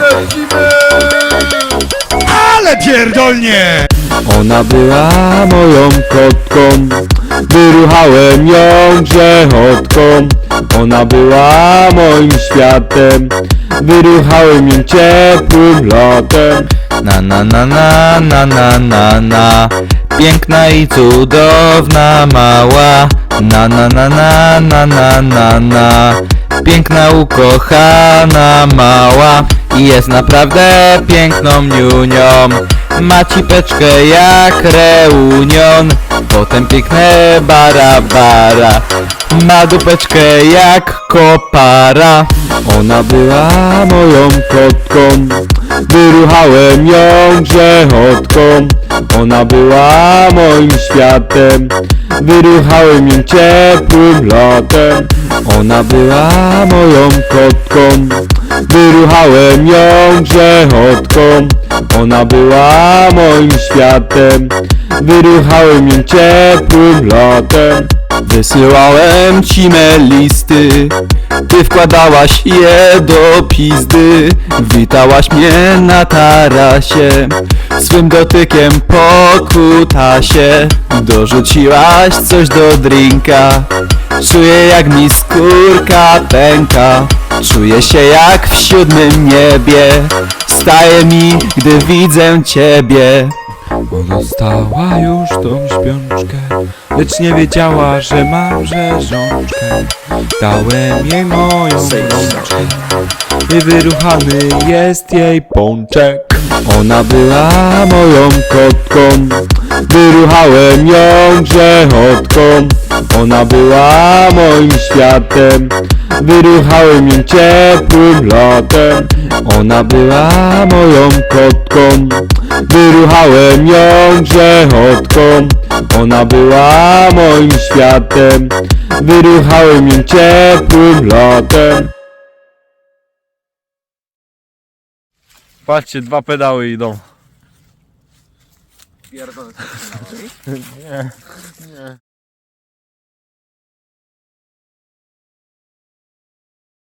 Lecimy! Ale pierdolnie! Ona była moją kotką Wyruchałem ją grzechotką Ona była moim światem Wyruchałem ją ciepłym lotem Na na na na na na na na Piękna i cudowna mała Na na na na na na na na. Piękna ukochana mała I jest naprawdę piękną niunią Ma cipeczkę jak reunion Potem piękne bara bara Ma dupeczkę jak kopara. Ona była moją kotką Wyruchałem ją grzechotką. Ona była moim światem Wyruchałem ją ciepłym lotem. Ona była moją kotką Wyruchałem ją grzechotką Ona była moim światem Wyruchałem ją ciepłym lotem. Wysyłałem ci me listy Ty wkładałaś je do pizdy. Witałaś mnie na tarasie Swym dotykiem po kutasie. Dorzuciłaś coś do drinka Czuję jak mi skórka pęka. Czuję się jak w siódmym niebie Staje mi, gdy widzę ciebie. Dostała już tą śpiączkę Lecz nie wiedziała, że mam rzeżączkę. Dałem jej moją rączkę. I wyruchany jest jej pączek. Ona była moją kotką. Wyruchałem ją grzechotką. Ona była moim światem. Wyruchałem ją ciepłym lotem Ona była moją kotką Wyruchałem ją grzechotką Ona była moim światem Wyruchałem ją ciepłym lotem Patrzcie, dwa pedały idą. Pierdolę. Nie, nie.